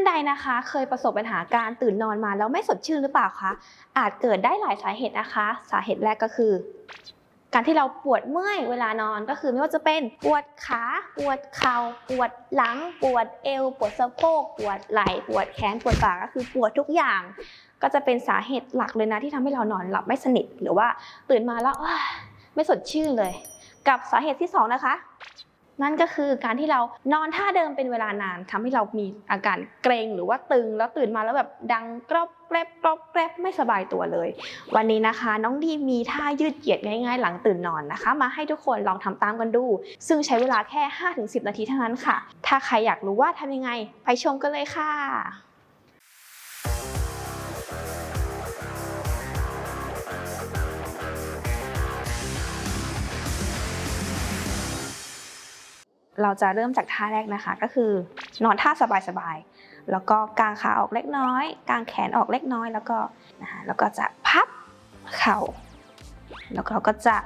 านใดนะคะ เคยประสบปัญหาการตื่นนอนมาแล้วไม่สดชื่นหรือเปล่าคะ อาจเกิดได้หลายสาเหตุนะคะ สาเหตุแรกก็คือ การที่เราปวดเมื่อยเวลานอนก็คือไม่ว่าจะเป็นปวดขา ปวดเข่า ปวดหลัง ปวดเอว ปวดสะโพก ปวดไหล่ ปวดแขน ปวดบ่าก็คือปวดทุกอย่าง ก็จะเป็นสาเหตุหลักเลยนะที่ทำให้เรานอนหลับไม่สนิทหรือว่าตื่นมาแล้วอ้าวไม่สดชื่นเลย กับสาเหตุที่สองนะคะ นั่นก็คือการที่เรานอนท่าเดิมเป็นเวลานานทำให้เรามีอาการเกรงหรือว่าตึงแล้วตื่นมาแล้วแบบดังกรอบแกรบกรอบแกรบไม่สบายตัวเลย วันนี้นะคะ น้องดีมีท่ายืดเหยียดง่ายๆ หลังตื่นนอนนะคะ มาให้ทุกคนลองทำตามกันดู ซึ่งใช้เวลาแค่ 5-10 นาทีเท่านั้นค่ะ ถ้าใครอยากรู้ว่าทำยังไง ไปชมกันเลยค่ะ เราจะเริ่มจากท่าแรกนะคะ ก็คือนอนท่าสบายๆ แล้วก็กางขาออกเล็กน้อย กางแขนออกเล็กน้อย แล้วก็นะคะแล้วก็จะพับเข่า แล้วเราก็จะ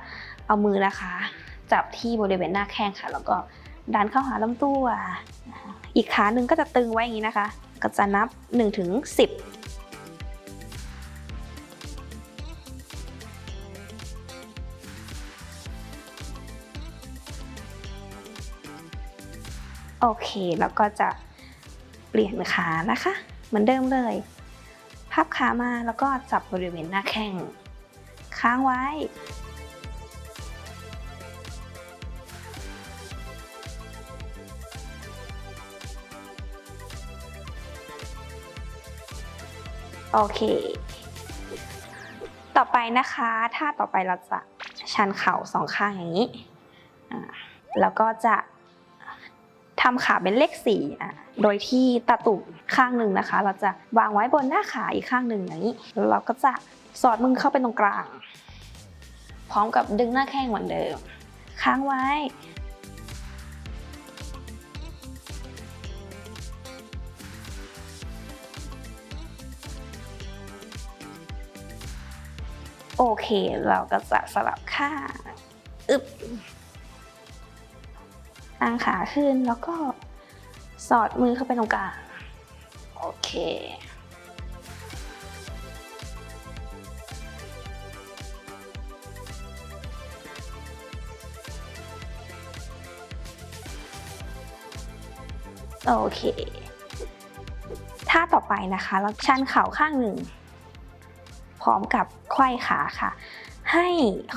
เอามือนะคะ จับที่บริเวณหน้าแข้งค่ะ แล้วก็ดันเข้าหาลำตัว อีกขาหนึ่งก็จะตึงไว้อย่างนี้นะคะ ก็จะนับ1 โอเค แล้วก็จะเปลี่ยนขานะคะ เหมือนเดิมเลย พับขามาแล้วก็จับบริเวณหน้าแข้ง ค้างไว้ โอเค ต่อไปนะคะท่าต่อไปเราจะชันเข่าสองข้างอย่างนี้ แล้วก็จะ ทำขาเป็นเลขสี่อะโดยที่ตาตุ่มข้างหนึ่งนะคะ เราจะวางไว้บนหน้าขาอีกข้างหนึ่งอย่างนี้แล้วเราก็จะสอดมือเข้าไปตรงกลาง พร้อมกับดึงหน้าแข้งเหมือนเดิม ค้างไว้โอเค เราก็จะสลับข้างอึบ ตั้งขาขึ้นแล้วก็สอดมือเข้าไปตรงกลาง โอเค โอเค ท่าต่อไปนะคะ เราชันเข่าข้างหนึ่ง พร้อมกับไขว้ขาค่ะ ให้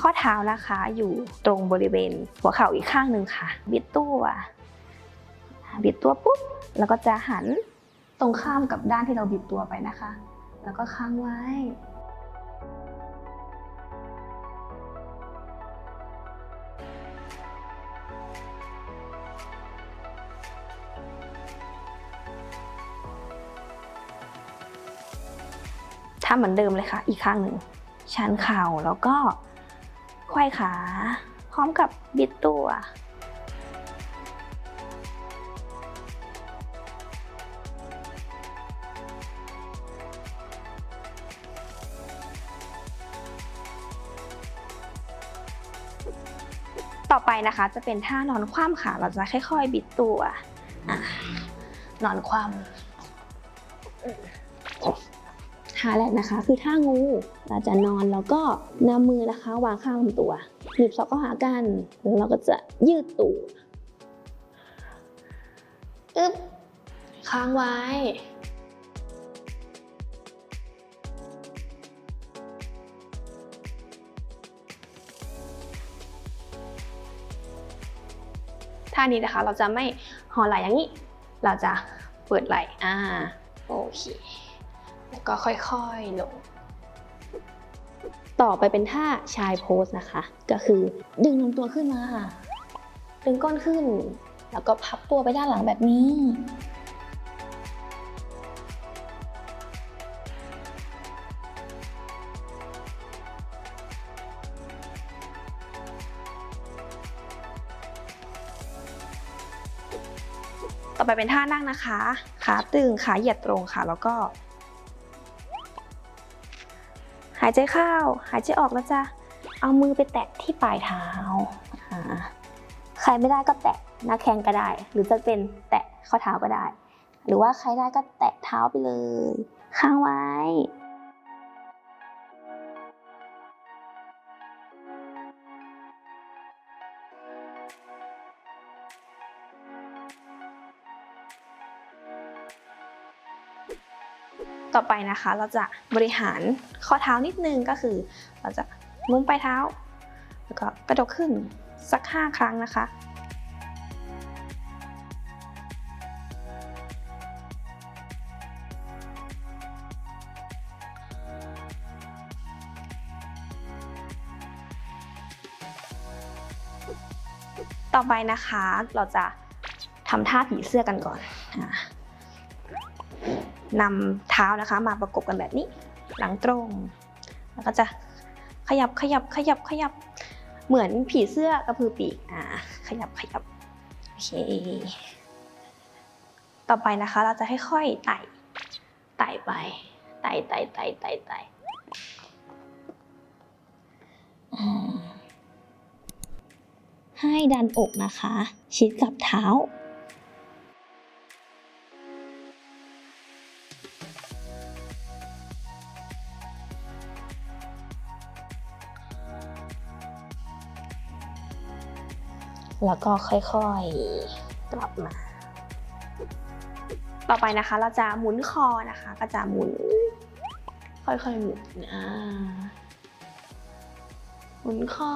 ข้อเท้านะคะอยู่ตรงบริเวณหัวเข่าอีกข้างหนึ่งค่ะ บิดตัวบิดตัวปุ๊บแล้วก็จะหันตรงข้ามกับด้านที่เราบิดตัวไปนะคะ แล้วก็ค้างไว้ ทำเหมือนเดิมเลยค่ะ อีกข้างหนึ่ง ชันเข่าแล้วก็ไขว้ขา พร้อมกับบิดตัว ต่อไปนะคะจะเป็นท่านอนคว่ำค่ะ เราจะค่อยๆ บิดตัวอนอนคว่ำ ท่าแรกนะคะ คือท่างูเราจะนอนแล้วก็นำมือนะคะ วางข้างลำตัวหนีบศอกเข้าหากันแล้วเราก็จะยืดตูดอึ๊บค้างไว้ท่านี้นะคะเราจะไม่ห่อไหล่อย่างนี้ เราจะเปิดไหล่อ่าโอเค แล้วก็ค่อยๆลง ต่อไปเป็นท่าชายโพสนะคะ ก็คือดึงลำตัวขึ้นมา ดึงก้นขึ้น แล้วก็พับตัวไปด้านหลังแบบนี้ต่อไปเป็นท่านั่งนะคะ ขาตึง ขาเหยียดตรงค่ะ แล้วก็ายใจเข้า หายใจออกแล้วจะเอามือไปแตะที่ปลายเท้าอ่าใครไม่ได้ก็แตะหน้าแข้งก็ได้ หรือจะเป็นแตะข้อเท้าก็ได้ หรือว่าใครได้ก็แตะเท้าไปเลยค้างไว้ ต่อไปนะคะเราจะบริหารข้อเท้านิดนึงก็คือ เราจะมุ้งปลายเท้า แล้วก็กระดกขึ้นสัก 5 ครั้งนะคะต่อไปนะคะเราจะทำท่าผีเสื้อกันก่อนอ่า นำเท้านะคะมาประกบกันแบบนี้ หลังตรง แล้วก็จะขยับขยับขยับขยับ เหมือนผีเสื้อกระพือปีกอ่าขยับขยับโอเคต่อไปนะคะเราจะค่อยๆไต่ไต่ไปไต่ไต่ไต่ไต่ไต่ให้ดันอกนะคะ ชิดกับเท้า แล้วก็ค่อยๆกลับมา ต่อไปนะคะ เราจะหมุนคอนะคะ ก็จะหมุน ค่อยๆหมุนอ่าหมุนคอ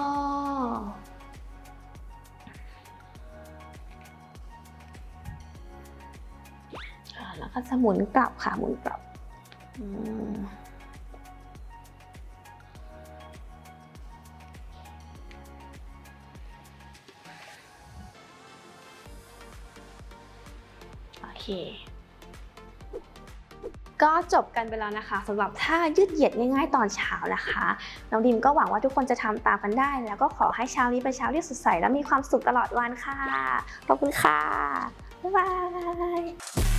อแล้วก็จะหมุนกลับค่ะหมุนกลับอืม เค ก็จบกันไปแล้วนะคะสำหรับท่ายืดเหยียดง่ายๆตอนเช้านะคะน้องดิมก็หวังว่าทุกคนจะทำตามกันได้ แล้วก็ขอให้เช้านี้เป็นเช้าที่สดใสและมีความสุขตลอดวันค่ะขอบคุณค่ะบ๊ายบาย